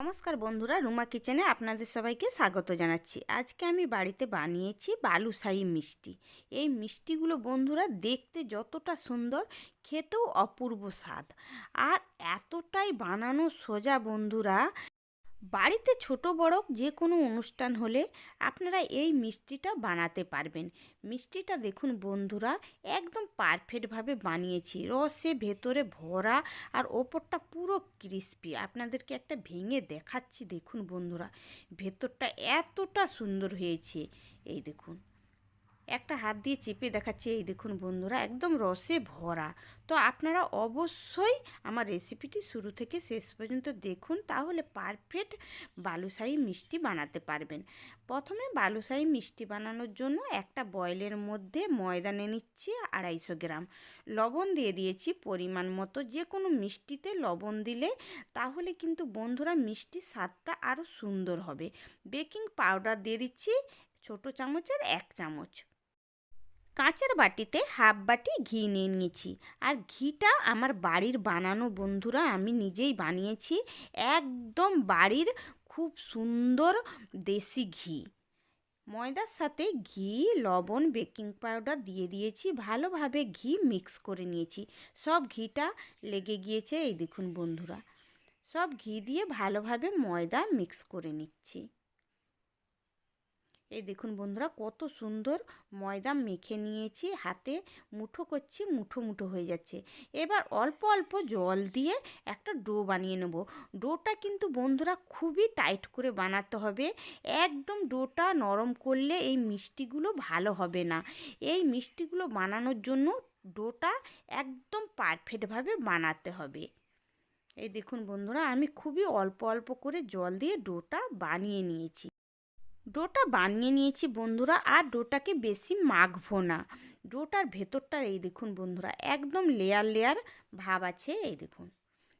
নমস্কার বন্ধুরা, রুমা কিচেনে আপনাদের সবাইকে স্বাগত জানাচ্ছি। আজকে আমি বাড়িতে বানিয়েছি বালুশাহি মিষ্টি। এই মিষ্টিগুলো বন্ধুরা দেখতে যতটা সুন্দর, খেতেও অপূর্ব স্বাদ। আর এতটাই বানানো সোজা বন্ধুরা বাড়িতে ছোট বড় যে কোনো অনুষ্ঠান হলে আপনারা এই মিষ্টিটা বানাতে পারবেন। মিষ্টিটা দেখুন বন্ধুরা, একদম পারফেক্টভাবে বানিয়েছি। রসে ভেতরে ভরা আর ওপরটা পুরো ক্রিস্পি আপনাদেরকে একটা ভেঙে দেখাচ্ছি, দেখুন বন্ধুরা। ভেতরটা এতটা সুন্দর হয়েছে। এই দেখুন। একটা হাত দিয়ে চেপে দেখাচ্ছি, এই দেখুন বন্ধুরা, একদম রসে ভরা। তো আপনারা অবশ্যই আমার রেসিপিটি শুরু থেকে শেষ পর্যন্ত দেখুন, তাহলে পারফেক্ট বালুশাহী মিষ্টি বানাতে পারবেন। প্রথমে বালুশাহী মিষ্টি বানানোর জন্য একটা বয়েলের মধ্যে ময়দা নিয়ে নিচ্ছি আড়াইশো গ্রাম। লবণ দিয়ে দিয়েছি পরিমাণ মতো, যে কোনো মিষ্টিতে লবণ দিলে তাহলে কিন্তু বন্ধুরা মিষ্টির স্বাদটা আরও সুন্দর হবে। বেকিং পাউডার দিয়ে দিচ্ছি ছোটো চামচের এক চামচ। কাঁচের বাটিতে হাফ বাটি ঘি নিয়ে নিয়েছি। আর ঘিটা আমার বাড়ির বানানো বন্ধুরা, আমি নিজেই বানিয়েছি। একদম বাড়ির খুব সুন্দর দেশি ঘি। ময়দার সাথে ঘি, লবণ বেকিং পাউডার দিয়ে দিয়েছি। ভালোভাবে ঘি মিক্স করে নিয়েছি। সব ঘিটা লেগে গিয়েছে এই দেখুন বন্ধুরা। সব ঘি দিয়ে ভালোভাবে ময়দা মিক্স করে নিচ্ছি। এই দেখুন বন্ধুরা, কত সুন্দর ময়দা মেখে নিয়েছি, হাতে মুঠো করছি, মুঠো মুঠো হয়ে যাচ্ছে। এবার অল্প অল্প জল দিয়ে একটা ডো বানিয়ে নেব। ডোটা কিন্তু বন্ধুরা খুবই টাইট করে বানাতে হবে। একদম ডোটা নরম করলে এই মিষ্টিগুলো ভালো হবে না। এই মিষ্টিগুলো বানানোর জন্য ডোটা একদম পারফেক্টভাবে বানাতে হবে। এই দেখুন বন্ধুরা, আমি খুবই অল্প অল্প করে জল দিয়ে ডোটা বানিয়ে নিয়েছি। ডোটা বানিয়ে নিয়েছি বন্ধুরা, আর ডোটাকে বেশি মাখবো না। ডোটার ভেতরটা এই দেখুন বন্ধুরা, একদম লেয়ার লেয়ার ভাব আছে, এই দেখুন।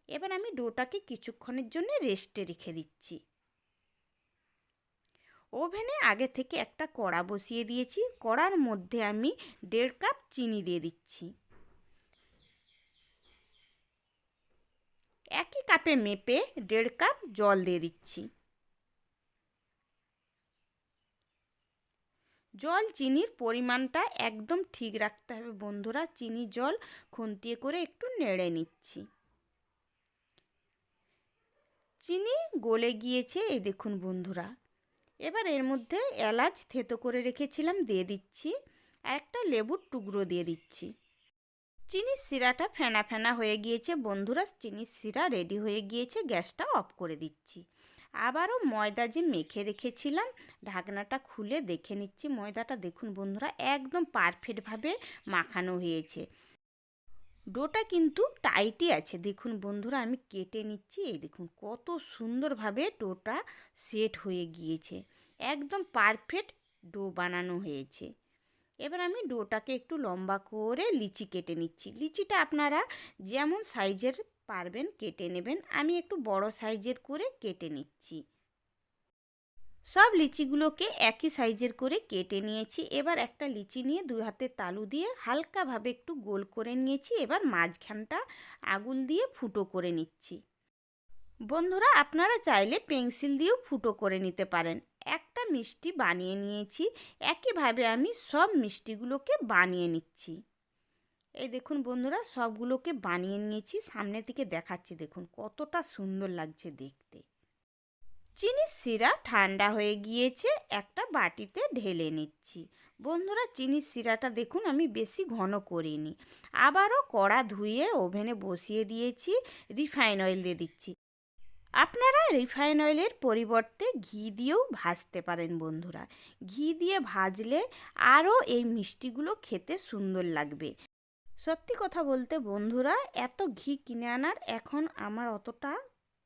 এবার আমি ডোটাকে কিছুক্ষণের জন্য রেস্টে রেখে দিচ্ছি। ওভেনে আগে থেকে একটা কড়া বসিয়ে দিয়েছি, কড়ার মধ্যে আমি দেড় কাপ চিনি দিয়ে দিচ্ছি। একই কাপে মেপে দেড় কাপ জল দিয়ে দিচ্ছি। জল, চিনির পরিমাণটা একদম ঠিক রাখতে হবে। বন্ধুরা, চিনি, জল খুন্তিয়ে করে একটু নেড়ে নিচ্ছি। চিনি গলে গিয়েছে, এই দেখুন বন্ধুরা। এবার এর মধ্যে এলাচ থেতো করে রেখেছিলাম, দিয়ে দিচ্ছি। আর একটা লেবুর টুকরো দিয়ে দিচ্ছি। চিনির শিরাটা ফেনা ফেনা হয়ে গিয়েছে। বন্ধুরা, চিনির শিরা রেডি হয়ে গিয়েছে, গ্যাসটা অফ করে দিচ্ছি। আবারও ময়দা যে মেখে রেখেছিলাম, ঢাকনাটা খুলে দেখে নিচ্ছি। ময়দাটা দেখুন বন্ধুরা, একদম পারফেক্টভাবে মাখানো হয়েছে। ডোটা কিন্তু টাইটই আছে। দেখুন বন্ধুরা, আমি কেটে নিচ্ছি। এই দেখুন কত সুন্দরভাবে ডোটা সেট হয়ে গিয়েছে। একদম পারফেক্ট ডো বানানো হয়েছে। এবার আমি ডোটাকে একটু লম্বা করে লিচি কেটে নিচ্ছি। লিচিটা আপনারা যেমন সাইজের পারবেন, কেটে নেবেন। আমি একটু বড় সাইজের করে কেটে নিচ্ছি। সব লিচিগুলোকে একই সাইজের করে কেটে নিয়েছি। এবার একটা লিচি নিয়ে দুই হাতের তালু দিয়ে হালকাভাবে একটু গোল করে নিয়েছি। এবার মাঝখানটা আগুল দিয়ে ফুটো করে নিচ্ছি। বন্ধুরা, আপনারা চাইলে পেন্সিল দিয়েও ফুটো করে নিতে পারেন। একটা মিষ্টি বানিয়ে নিয়েছি। একইভাবে আমি সব মিষ্টিগুলোকে বানিয়ে নিচ্ছি। এই দেখুন বন্ধুরা, সবগুলোকে বানিয়ে নিয়েছি সামনে থেকে দেখাচ্ছি দেখুন, কতটা সুন্দর লাগছে দেখতে। চিনির শিরা ঠান্ডা হয়ে গিয়েছে, একটা বাটিতে ঢেলে নিচ্ছি। বন্ধুরা, চিনির শিরাটা দেখুন, আমি বেশি ঘন করিনি। আবারও কড়া ধুয়ে ওভেনে বসিয়ে দিয়েছি, রিফাইন অয়েল দিয়ে দিচ্ছি। আপনারা রিফাইন অয়েলের পরিবর্তে ঘি দিয়েও ভাজতে পারেন বন্ধুরা। ঘি দিয়ে ভাজলে আরও এই মিষ্টিগুলো খেতে সুন্দর লাগবে। সত্যি কথা বলতে বন্ধুরা, এত ঘি কিনে আনার এখন আমার অতটা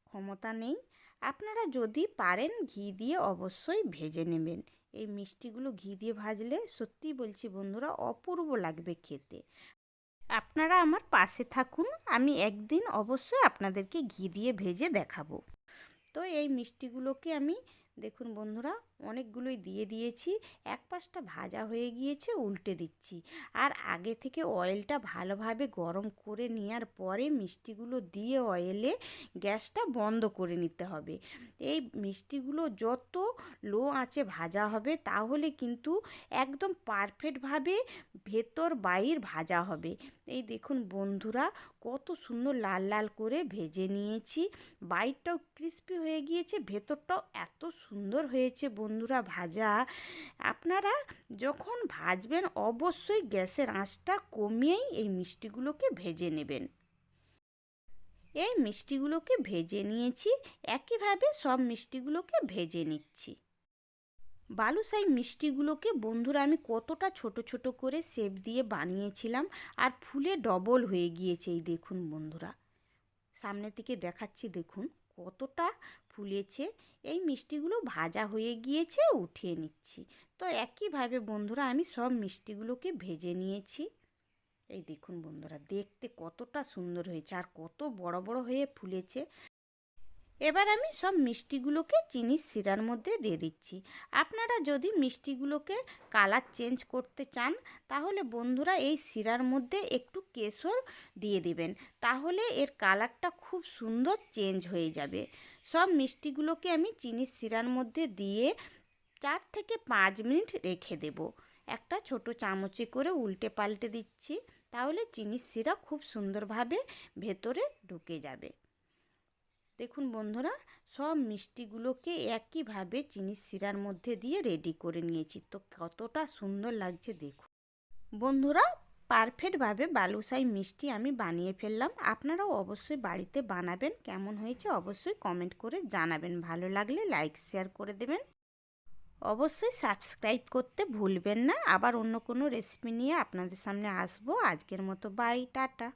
ক্ষমতা নেই। আপনারা যদি পারেন ঘি দিয়ে অবশ্যই ভেজে নেবেন। এই মিষ্টিগুলো ঘি দিয়ে ভাজলে সত্যি বলছি বন্ধুরা, অপূর্ব লাগবে খেতে। আপনারা আমার পাশে থাকুন, আমি একদিন অবশ্যই আপনাদেরকে ঘি দিয়ে ভেজে দেখাবো। তো এই মিষ্টিগুলোকে আমি, দেখুন বন্ধুরা অনেকগুলোই দিয়ে দিয়েছি। এক পাশটা ভাজা হয়ে গিয়েছে, উল্টে দিচ্ছি। আর আগে থেকে অয়েলটা ভালোভাবে গরম করে নেওয়ার পরে মিষ্টিগুলো দিয়ে অয়েলে গ্যাসটা বন্ধ করে নিতে হবে। এই মিষ্টিগুলো যত লো আঁচে ভাজা হবে, তাহলে কিন্তু একদম পারফেক্টভাবে ভেতর বাইর ভাজা হবে। এই দেখুন বন্ধুরা, কত সুন্দর লাল লাল করে ভেজে নিয়েছি। বাইরটাও ক্রিস্পি হয়ে গিয়েছে, ভেতরটাও এত সুন্দর হয়েছে বন্ধুরা ভাজা, আপনারা যখন ভাজবেন অবশ্যই গ্যাসের আঁচটা কমিয়েই এই মিষ্টিগুলোকে ভেজে নেবেন। এই মিষ্টিগুলোকে ভেজে নিয়েছি, একইভাবে সব মিষ্টিগুলোকে ভেজে নিচ্ছি। বালুশাই মিষ্টিগুলোকে বন্ধুরা আমি কতটা ছোট ছোট করে শেপ দিয়ে বানিয়েছিলাম আর ফুলে ডবল হয়ে গিয়েছে, এই দেখুন বন্ধুরা। সামনে থেকে দেখাচ্ছি, দেখুন। কতটা ফুলেছে, এই মিষ্টিগুলো ভাজা হয়ে গিয়েছে, উঠিয়ে নিচ্ছি। তো একইভাবে বন্ধুরা আমি সব মিষ্টিগুলোকে ভেজে নিয়েছি। এই দেখুন বন্ধুরা, দেখতে কতটা সুন্দর হয়েছে আর কত বড় বড় হয়ে ফুলেছে। এবার আমি সব মিষ্টিগুলোকে চিনির শিরার মধ্যে দিয়ে দিচ্ছি। আপনারা যদি মিষ্টিগুলোকে কালার চেঞ্জ করতে চান, তাহলে বন্ধুরা এই শিরার মধ্যে একটু কেশর দিয়ে দিবেন। তাহলে এর কালারটা খুব সুন্দর চেঞ্জ হয়ে যাবে। সব মিষ্টিগুলোকে আমি চিনির শিরার মধ্যে দিয়ে চার থেকে পাঁচ মিনিট রেখে দেব। একটা ছোট চামচে করে উল্টে পাল্টে দিচ্ছি। তাহলে চিনির শিরা খুব সুন্দরভাবে ভেতরে ঢুকে যাবে। দেখুন বন্ধুরা, সব মিষ্টিগুলোকে একইভাবে চিনির শিরার মধ্যে দিয়ে রেডি করে নিয়েছি। তো কতটা সুন্দর লাগছে দেখুন। বন্ধুরা পারফেক্টভাবে বালুশাই মিষ্টি আমি বানিয়ে ফেললাম। আপনারাও অবশ্যই বাড়িতে বানাবেন, কেমন হয়েছে অবশ্যই কমেন্ট করে জানাবেন। ভালো লাগলে লাইক শেয়ার করে দেবেন। অবশ্যই সাবস্ক্রাইব করতে ভুলবেন না। আবার অন্য কোনো রেসিপি নিয়ে আপনাদের সামনে আসব। আজকের মতো বাই টাটা।